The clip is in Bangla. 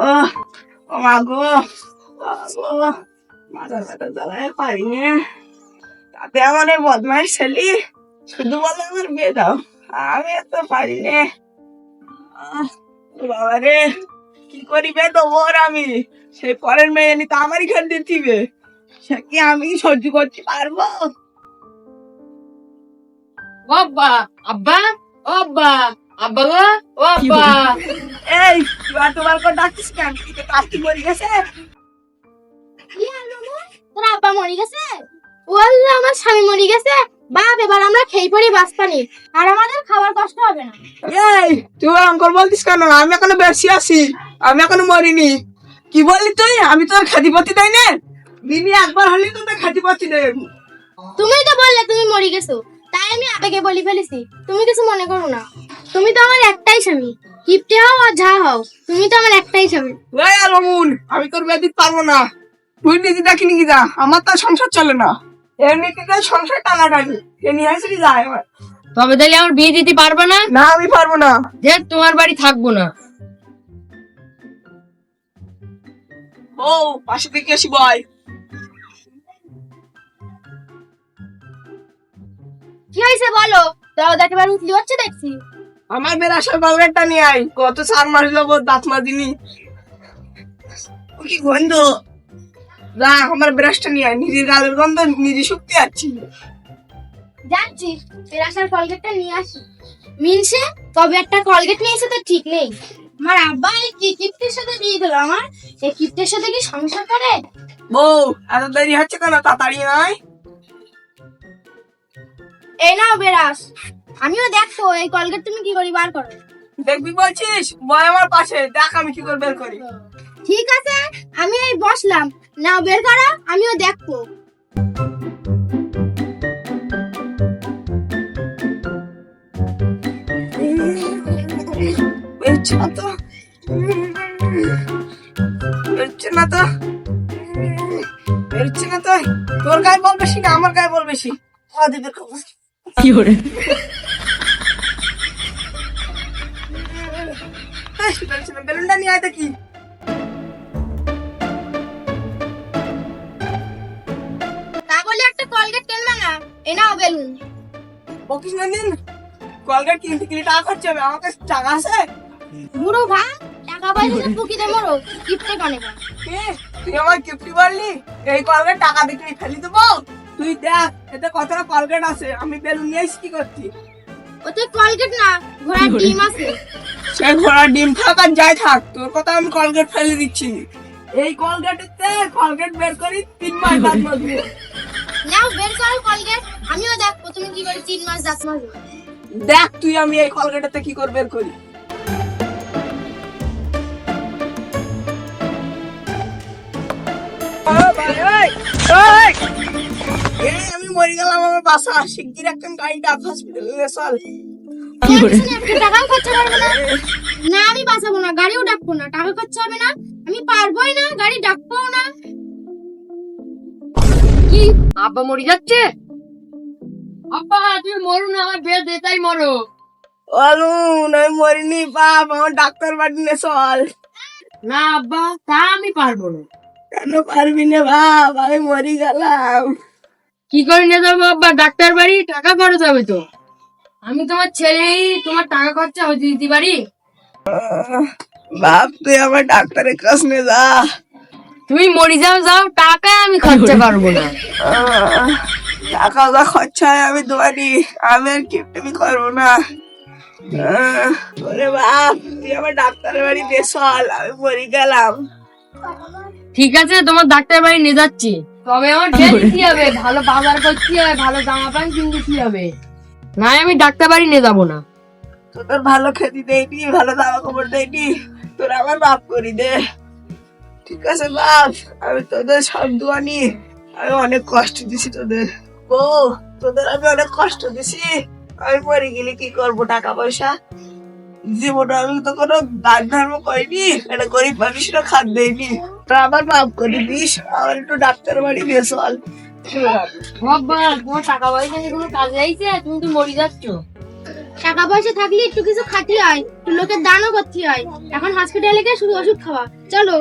ও ও মা গো বাবা, মাথা ব্যথা জ্বালায় পারি না তাতে আমার এই বদমাইশ ছেলে শুধু বলে আমার বিয়ে দাও আমি এত পারি না বাবা রে কি করি বে দেবো ওর আমি? সেই পরের মেয়ে নি তো আমারই ঘর দিতিবে সে কি আমি সহ্য করতে পারব? আব্বা আব্বা ও আব্বা আব্বা গো ও আব্বা। এই তুই তোমার কোন ডাকছিস কেন? তুই তো মরে গেছে। কি আর তোর আব্বা মরে গেছে? ওয়াল্লাহ আমার স্বামী মরে গেছে। বাপ এবার আমরা খেয়ে পড়ি বাঁচপানি আর আমাদের খাবার কষ্ট হবে না। এই তুই অঙ্কল বলতিস কেন? আমি এখনও বেশি আছি। আমি এখনও মরিনি। কি বললি তুই? আমি তোর খাদিপতি তাই না? দিনে একবার হলে তো তোর খাদিপতি দেয় তুমিই তো বললে তুমি মরে গেছো। তাই আমি আবেগে বলি ফেলেছি। তুমি কিছু মনে করো না। তুমি তো আমার একটাই স্বামী। কিপটে হও আর যা হও তুমি তো আমার একটাই ওই আর অমুন আমি তোর বিয়ে দিতে পারব না। তুই নিজে দেখিনি কি যা আমার তো আর সংসার চলে না। এমনিতে সংসার টানাটানি? এ নিয়ে আসলি যা এবার? তবে তাহলে আমার বিয়ে দিতে পারবে না? না আমি পারব না। যে তোমার বাড়ি থাকব না। ও পাশে থেকে আসি বয় কি হয়েছে বলো? দাও দেখবার উঠলি হচ্ছে দেখছি। আমার বের আসার বাংলাটা নিয়ে আয়। কত চার মাস যাব দাঁত মাজিনি। কি গন্ধ? যা আমার ব্রাশটা নিয়ে আয়। নিজের গালের গন্ধ নিজে শুকতে যাচ্ছি যাচ্ছি ফেরাসার কলগেটটা নিয়ে আসি। মিনসে তবে একটা কলগেট নিয়ে এসে তো ঠিক নেই। আমার আব্বা এই কি কিপ্টের সাথে বিয়ে দিল? আমার এই কিপ্টের সাথে কি সংসার করে? বউ এত দেরি হচ্ছে কেন? তাড়াতাড়ি নয় এই নাও বেরাস। আমিও দেখো এই কলগেট তুমি কি করি বার করো। দেখবি বলছিস? বয় আমার পাশে দেখ আমি কি করে বের করি। ঠিক আছে আমি এই বসলাম। নাও বের করো আমিও দেখব। বেরোচ্ছে না তো। বেরোচ্ছে না তো। বেরোচ্ছে না তো। তোর গায়ে বল বেশি না আমার গায়ে বল বেশি। কি করে এই, বেরোচ্ছে না বেলুনটা নিয়ে আয় দেখি। তা বলে একটা কলগেট কিনবে না এ নাও বেলুন। বকিস না দিন। কলগেট কিনতে কিনে টাকা খরচ হবে। আমার কাছে টাকা আছে? বুড়ো টাকা পয়সা পুকিতে মরো কিপটে কনে তুই আমার বললি? এই কলগেট টাকা ফেলি দেবো? তুই দেখ এতে কতটা কলগেট আছে। আমি বেলুন নিয়ে কি করছি ওতে কলগেট না ঘোড়ার ডিম আছে। সে ঘোড়ার ডিম থাক আর যাই থাক। তোর কথা আমি কলগেট ফেলে দিচ্ছি। এই কলগেটতে কলগেট বের করি তিন মাস দাঁত মাজবো। নাও বের করো কলগেট আমিও দেখব তুমি কি করে তিন মাস দাঁত মাজো দেখ তুই আমি এই কলগেটেতে কি করে বের করি। বাসা শিগগির একজন গাড়ি ডাক হসপিটালে চল। কি করে? একটা টাকাও খরচ করবে না। না আমি বাঁচাবো না গাড়িও ডাকবো না টাকা খরচ হবে না। আমি পারবোই না গাড়ি ডাকবোও না। কি আব্বা মরে যাচ্ছে? আব্বা তুমি মরো না আমার বিয়ে দে তাই মরো। অলুন আমি মরিনি বাপ আমার ডাক্তার বাড়ি নিয়ে চল। না আব্বা তা আমি পারব না। কেন পারবি না বাপ? আমি মরি গেলাম। কি করে নিয়ে যাব আব্বা? ডাক্তার বাড়ি টাকা খরচ হবে তো। আমি তোমার ছেলেই তোমার টাকা খরচা হতে দিতে পারি বাপ তুই আমার ডাক্তারের কাছে নিয়ে যা। তুমি মরে যাও যাও টাকা আমি খরচা করব না। টাকা যা খরচা হয় আমি দোয়ারি আমি আর কিপটেমি করব না। ওরে বাপ তুই আমার ডাক্তারের বাড়ি দিয়ে চল আমি মরি গেলাম। ঠিক আছে তোমার ডাক্তার বাড়ি নিয়ে যাচ্ছি। তবে আমার কি হবে? ভালো বাজার করতে হবে? ভালো জামা প্যান্ট কিনতে হবে? না আমি ডাক্তার বাড়ি নিয়ে যাব না। তোদের ভালো খেতে দেয়নি, ভালো জামা কাপড় দেয়নি। তোর আমার বাপ করি দে। ঠিক আছে, বাপ। আমি তোদের সব দোয়ানি আমি অনেক কষ্ট দিছি তোদের। ও তোদের আমি অনেক কষ্ট দিছি। আমি মরে গেলে কি করব টাকা পয়সা? জীবনে আমি তো কোনো দান ধর্ম করিনি। এটা গরিব মানুষরা খাদ দেয়নি তা আবার বাপ করে দিস আবার একটু ডাক্তার বাড়ি নিয়ে চল। তোমার টাকা পয়সা এগুলো কাজে আইছে তুমি তো মরে যাচ্ছ। টাকা পয়সা থাকলে একটু কিছু খাতি হয় একটু লোকের দানও করতে হয় এখন হসপিটালে গিয়ে শুধু ওষুধ খাওয়া। চলো।